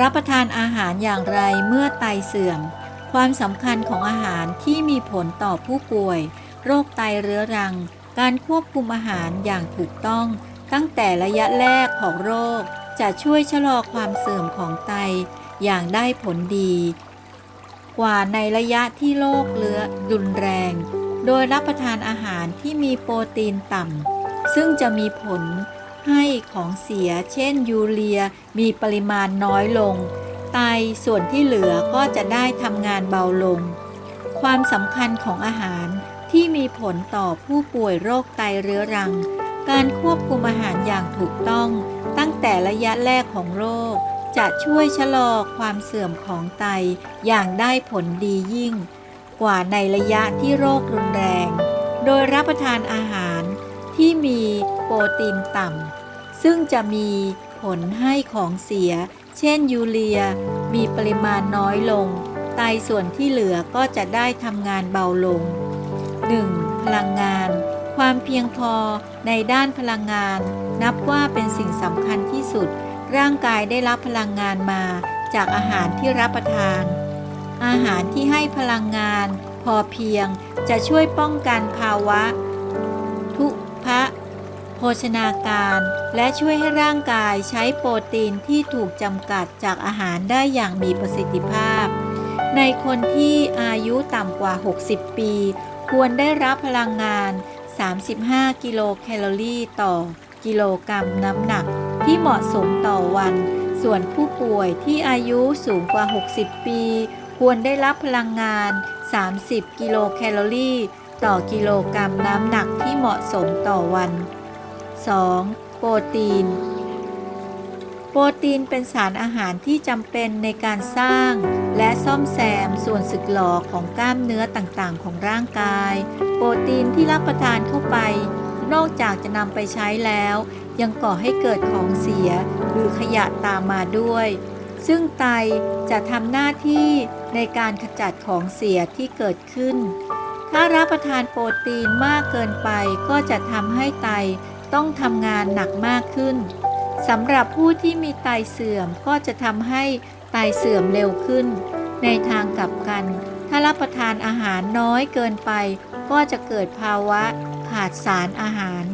รับประทานอาหารอย่างไรเมื่อไตเสื่อม ความสำคัญของอาหารที่มีผลต่อผู้ป่วย โรคไตเรื้อรัง การควบคุมอาหารอย่างถูกต้อง ตั้งแต่ระยะแรกของโรค จะช่วยชะลอความเสื่อมของไตอย่างได้ผลดี กว่าในระยะที่โรคเรื้อรุนแรง โดยรับประทานอาหารที่มีโปรตีนต่ำซึ่งจะมีผล ให้ของเสียเช่นยูเรียมีปริมาณน้อยลง ไตส่วนที่เหลือก็จะได้ทำงานเบาลง ความสำคัญของอาหารที่มีผลต่อผู้ป่วยโรคไตเรื้อรัง การควบคุมอาหารอย่างถูกต้อง ตั้งแต่ระยะแรกของโรค จะช่วยชะลอความเสื่อมของไตอย่างได้ผลดียิ่ง กว่าในระยะที่โรครุนแรง โดยรับประทานอาหารที่มีโปรตีนต่ำ ซึ่งจะมีผลให้ของเสีย เช่นยูเรีย มีปริมาณน้อยลง ไตส่วนที่เหลือก็จะได้ทำงานเบาลง 1. พลังงาน ความเพียงพอในด้านพลังงาน นับว่าเป็นสิ่งสำคัญที่สุด ร่างกายได้รับพลังงานมา จากอาหารที่รับประทาน อาหารที่ให้พลังงาน พอเพียงจะช่วยป้องกันภาวะทุพะ โภชนาการและช่วยให้ร่างกายใช้โปรตีนที่ถูกจำกัดจากอาหารได้อย่างมีประสิทธิภาพ ในคนที่อายุต่ำกว่า 60 ปี ควรได้รับพลังงาน 35 กิโลแคลอรี่ต่อกิโลกรัมน้ำหนักที่เหมาะสมต่อวัน ส่วนผู้ป่วยที่อายุสูงกว่า 60 ปี ควรได้รับพลังงาน 30 กิโลแคลอรี่ต่อกิโลกรัมน้ำหนักที่เหมาะสมต่อวัน 2. โปรตีน โปรตีนเป็นสารอาหารที่จำเป็นในการสร้าง และซ่อมแซมส่วนสึกหรอของกล้ามเนื้อต่างๆ ของร่างกาย โปรตีนที่รับประทานเข้าไป นอกจากจะนำไปใช้แล้ว ยังก่อให้เกิดของเสียหรือขยะตามมาด้วย ซึ่งไตจะทำหน้าที่ในการขจัดของเสียที่เกิดขึ้น ถ้ารับประทานโปรตีนมากเกินไปก็จะทำให้ไต ต้องทำงานหนักมากขึ้นสำหรับผู้ที่มีไตเสื่อมก็จะทำให้ไตเสื่อมเร็วขึ้น ในทางกลับกัน ถ้ารับประทานอาหารน้อยเกินไป ก็จะเกิดภาวะขาดสารอาหาร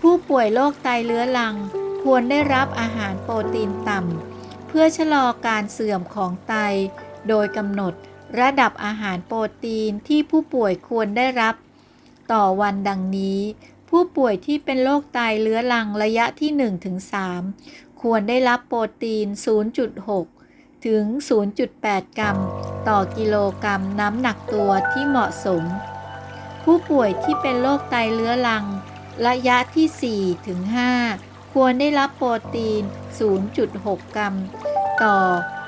ผู้ป่วยโรคไตเรื้อรัง ควรได้รับอาหารโปรตีนต่ำเพื่อชะลอการเสื่อมของไต โดยกำหนดระดับอาหารโปรตีนที่ผู้ป่วยควรได้รับ ต่อวันดังนี้ ผู้ป่วยที่เป็นโรคไตเรื้อรังระยะที่ 1-3 ควรได้รับโปรตีน 0.6 ถึง 0.8 กรัม ต่อกิโลกรัมน้ำหนักตัวที่เหมาะสม ผู้ป่วยที่เป็นโรคไตเรื้อรัง ระยะที่ 4 ถึง 5 ควรได้รับโปรตีน 0.6 กรัม ต่อ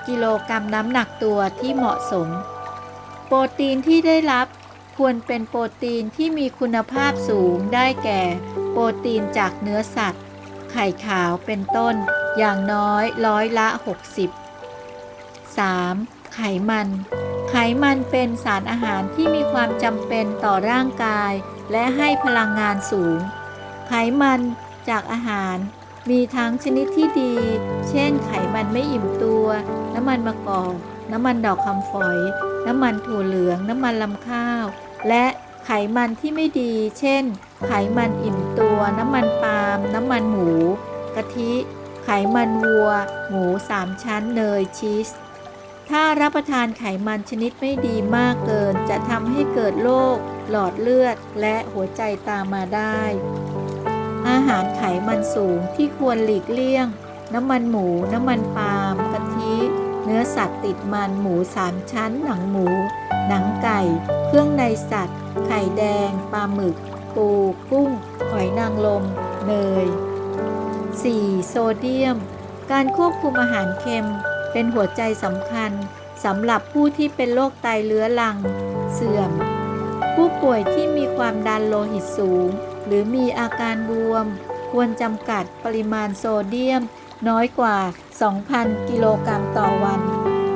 กิโลกรัมน้ำหนักตัวที่เหมาะสม โปรตีนที่ได้รับ ควรเป็นโปรตีนที่มีคุณภาพสูงได้แก่ โปรตีนจากเนื้อสัตว์ ไข่ขาวเป็นต้น อย่างน้อยร้อยละ 60 3. ไขมัน ไขมันเป็นสารอาหารที่มีความจำเป็นต่อร่างกาย และให้พลังงานสูง ไขมันจากอาหาร มีทั้งชนิดที่ดี เช่น ไขมันไม่อิ่มตัว น้ำมันมะกอก น้ำมันดอกคำฝอย น้ำมันถั่วเหลือง น้ำมันลำข้าว และไขมันที่ไม่ดี เช่น ไขมันอิ่มตัว น้ำมันปาล์ม น้ำมันหมู กะทิ ไขมันวัว หมูสามชั้น เนย ชีส ถ้ารับประทานไขมันชนิดไม่ดีมากเกิน จะทำให้เกิดโรคหลอดเลือด และหัวใจตามมาได้ อาหารไขมันสูงที่ควรหลีกเลี่ยง น้ำมันหมู น้ำมันปาล์ม กะทิ เนื้อสัตว์ติดมันหมูสามชั้น หนังหมู หนังไก่ เครื่องในสัตว์ ไข่แดง ปลาหมึก ปู กุ้ง หอยนางรมเนย 4. โซเดียม การควบคุมอาหารเค็ม เป็นหัวใจสำคัญสำหรับผู้ที่เป็นโรคไตเรื้อรัง เสื่อม ผู้ป่วยที่มีความดันโลหิตสูง หรือมีอาการบวม ควรจำกัดปริมาณโซเดียม น้อยกว่า 2,000 กิโลกรัมต่อวัน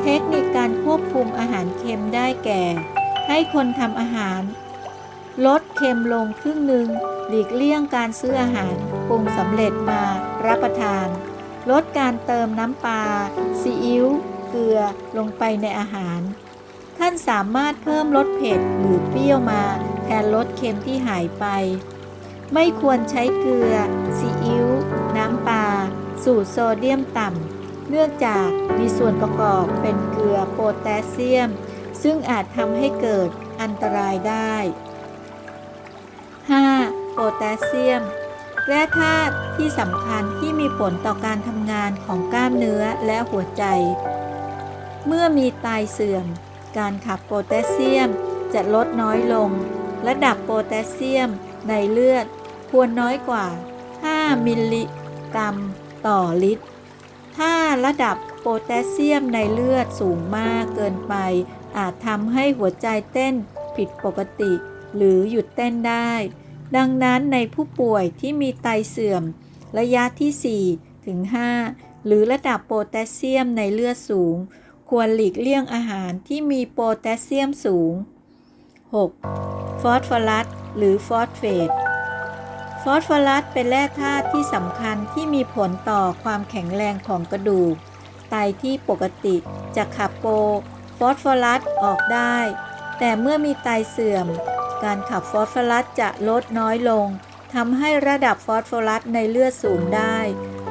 เทคนิคการควบคุมอาหารเค็มได้แก่ ให้คนทำอาหาร ลดเค็มลงครึ่งหนึ่ง หลีกเลี่ยงการซื้ออาหารปรุงสำเร็จมารับประทาน ลดการเติมน้ำปลาซีอิ๊วเกลือลงไปในอาหาร ท่านสามารถเพิ่มรสเผ็ดหรือเปรี้ยวมา แทนรสเค็มที่หายไป ไม่ควรใช้เกลือซีอิ๊วน้ำปลา สูตรโซเดียมต่ำ เนื่องจากมีส่วนประกอบเป็นเกลือโพแทสเซียม ซึ่งอาจทำให้เกิดอันตรายได้ 5. โพแทสเซียม แร่ธาตุที่สำคัญที่มีผลต่อการทำงานของกล้ามเนื้อและหัวใจ เมื่อมีไตเสื่อม การขับโพแทสเซียมจะลดน้อยลง ระดับโพแทสเซียมในเลือดควรน้อยกว่า 5 มิลลิกรัม ต่อลิตร ถ้าระดับโพแทสเซียมในเลือดสูงมากเกินไป อาจทำให้หัวใจเต้นผิดปกติ หรือหยุดเต้นได้ ดังนั้นในผู้ป่วยที่มีไตเสื่อม ระยะที่ 4 ถึง 5 หรือระดับโพแทสเซียมในเลือดสูง ควรหลีกเลี่ยงอาหารที่มีโพแทสเซียมสูง 6. ฟอสฟอรัสหรือฟอสเฟต อสฟอรัสเป็นแร่ธาตุที่สำคัญที่มีผลต่อความแข็งแรงของกระดูก ไตที่ปกติจะขับโปรฟอสฟอรัสออกได้ แต่เมื่อมีไตเสื่อม การขับฟอสฟอรัสจะลดน้อยลงทำให้ระดับฟอสฟอรัสในเลือดสูงได้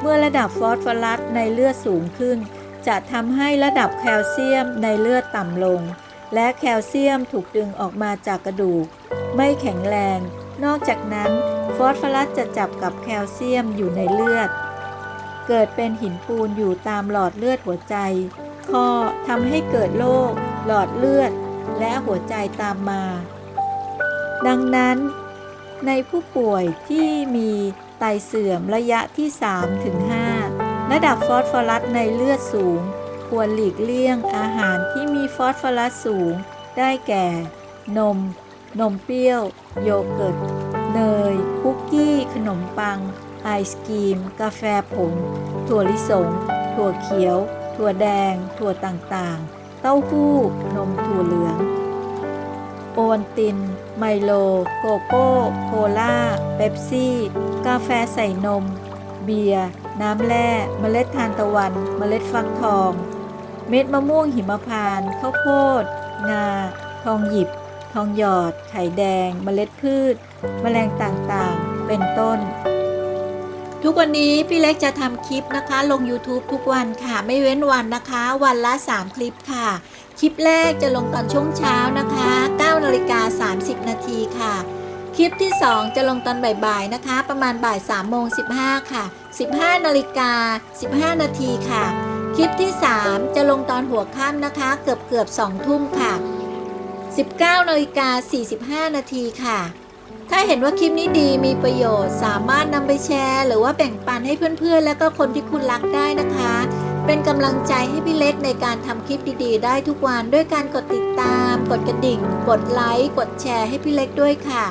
เมื่อระดับฟอสฟอรัสในเลือดสูงขึ้น จะทำให้ระดับแคลเซียมในเลือดต่ำลง และแคลเซียมถูกดึงออกมาจากกระดูก ไม่แข็งแรง นอกจากนั้น ฟอสฟอรัสจะจับกับแคลเซียมอยู่ในเลือด เกิดเป็นหินปูนอยู่ตามหลอดเลือดหัวใจ ข้อทำให้เกิดโรคหลอดเลือด และหัวใจตามมา ดังนั้น ในผู้ป่วยที่มีไตเสื่อมระยะที่3ถึง5ระดับฟอสฟอรัสในเลือดสูง ควรหลีกเลี่ยงอาหารที่มีฟอสฟอรัสสูง ได้แก่ นม นมเปรี้ยว โยเกิร์ต เนย คุกกี้ ขนมปัง ไอศกรีม กาแฟผง ถั่วลิสง ถั่วเขียว ถั่วแดง ถั่วต่างๆ เต้าหู้ นมถั่วเหลือง โอวัลติน ไมโล โกโก้ โคลาเบปซี่ กาแฟใส่นม เบียร์ น้ำแร่เมล็ดทานตะวัน เมล็ดฟักทอง เม็ดมะม่วงหิมพานต์ข้าวโพด งา ทองหยิบ ทองหยอด ไข่แดง เมล็ดพืช แมลงต่างๆ เป็นต้น ทุกวันนี้พี่เล็กจะทำคลิปนะคะ ลง YouTube ทุกวันค่ะ ไม่เว้นวันนะคะ วันละ 3 คลิปค่ะ คลิปแรกจะลงตอนช่วงเช้านะคะ9นาฬิกา30 นาทีค่ะคลิปที่ 2 จะลงตอนบ่ายๆนะคะ ประมาณบ่าย3โมง15 ค่ะ 15นาฬิกา15 นาทีค่ะ คลิปที่ 3 จะลงตอนหัวค่ำนะคะ เกือบเกือบ2ทุ่มค่ะ 19นาฬิกา45 นาทีค่ะ ถ้าเห็นว่าคลิปนี้ดีมีประโยชน์ สามารถนำไปแชร์ หรือว่าแบ่งปันให้เพื่อนๆ และก็คนที่คุณรักได้นะคะ เป็นกำลังใจให้พี่เล็กในการทำคลิปดีๆ ได้ทุกวันด้วยการกดติดตาม กดกระดิ่ง กดไลค์ กดแชร์ให้พี่เล็กด้วยค่ะ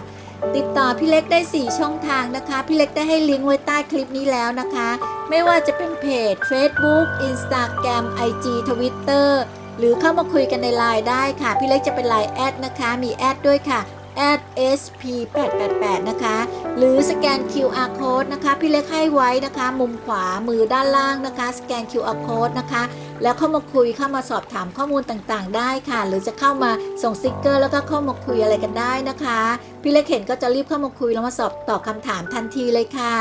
ติดต่อพี่เล็กได้ 4 ช่องทางนะคะ พี่เล็กได้ให้ลิงก์ไว้ใต้คลิปนี้แล้วนะคะ ไม่ว่าจะเป็นเพจ Facebook Instagram IG Twitter หรือเข้ามาคุยกันในไลน์ได้ค่ะ พี่เล็กจะเป็นไลน์แอดนะคะ มีแอดด้วยค่ะ @sp888 นะคะ หรือสแกน QR code นะคะ พี่เล็กให้ไว้นะคะ มุมขวามือด้านล่างนะคะ สแกน QR code นะคะ แล้วเข้ามาคุยเข้ามาสอบถามข้อมูลต่างๆ ได้ค่ะ หรือจะเข้ามาส่งสติกเกอร์แล้วก็เข้ามาคุยอะไรกันได้นะคะ พี่เล็กเห็นก็จะรีบเข้ามาคุยแล้วมาสอบตอบคำถามทันทีเลยค่ะ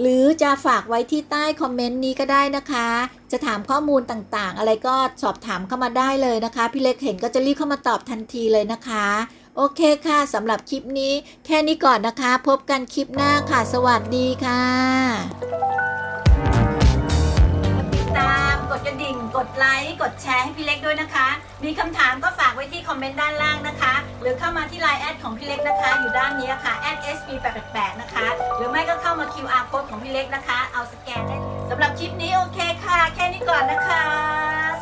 หรือจะฝากไว้ที่ใต้คอมเมนต์นี้ก็ได้นะคะ จะถามข้อมูลต่างๆ อะไรก็สอบถามเข้ามาได้เลยนะคะ พี่เล็กเห็นก็จะรีบเข้ามาตอบทันทีเลยนะคะ โอเคค่ะสำหรับคลิปนี้ แค่นี้ก่อนนะคะ พบกันคลิปหน้าค่ะ สวัสดีค่ะ ตาม กดกระดิ่ง กดไลค์ กดแชร์ให้พี่เล็กด้วยนะคะ มีคำถามก็ฝากไว้ที่คอมเมนต์ด้านล่างนะคะ หรือเข้ามาที่ไลน์แอดของพี่เล็กนะคะ อยู่ด้านนี้ค่ะแอด @sp888 นะคะ หรือไม่ก็เข้ามา QR code ของพี่เล็กนะคะ เอาสแกนได้สำหรับคลิปนี้โอเคค่ะ แค่นี้ก่อนนะคะ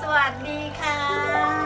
สวัสดีค่ะ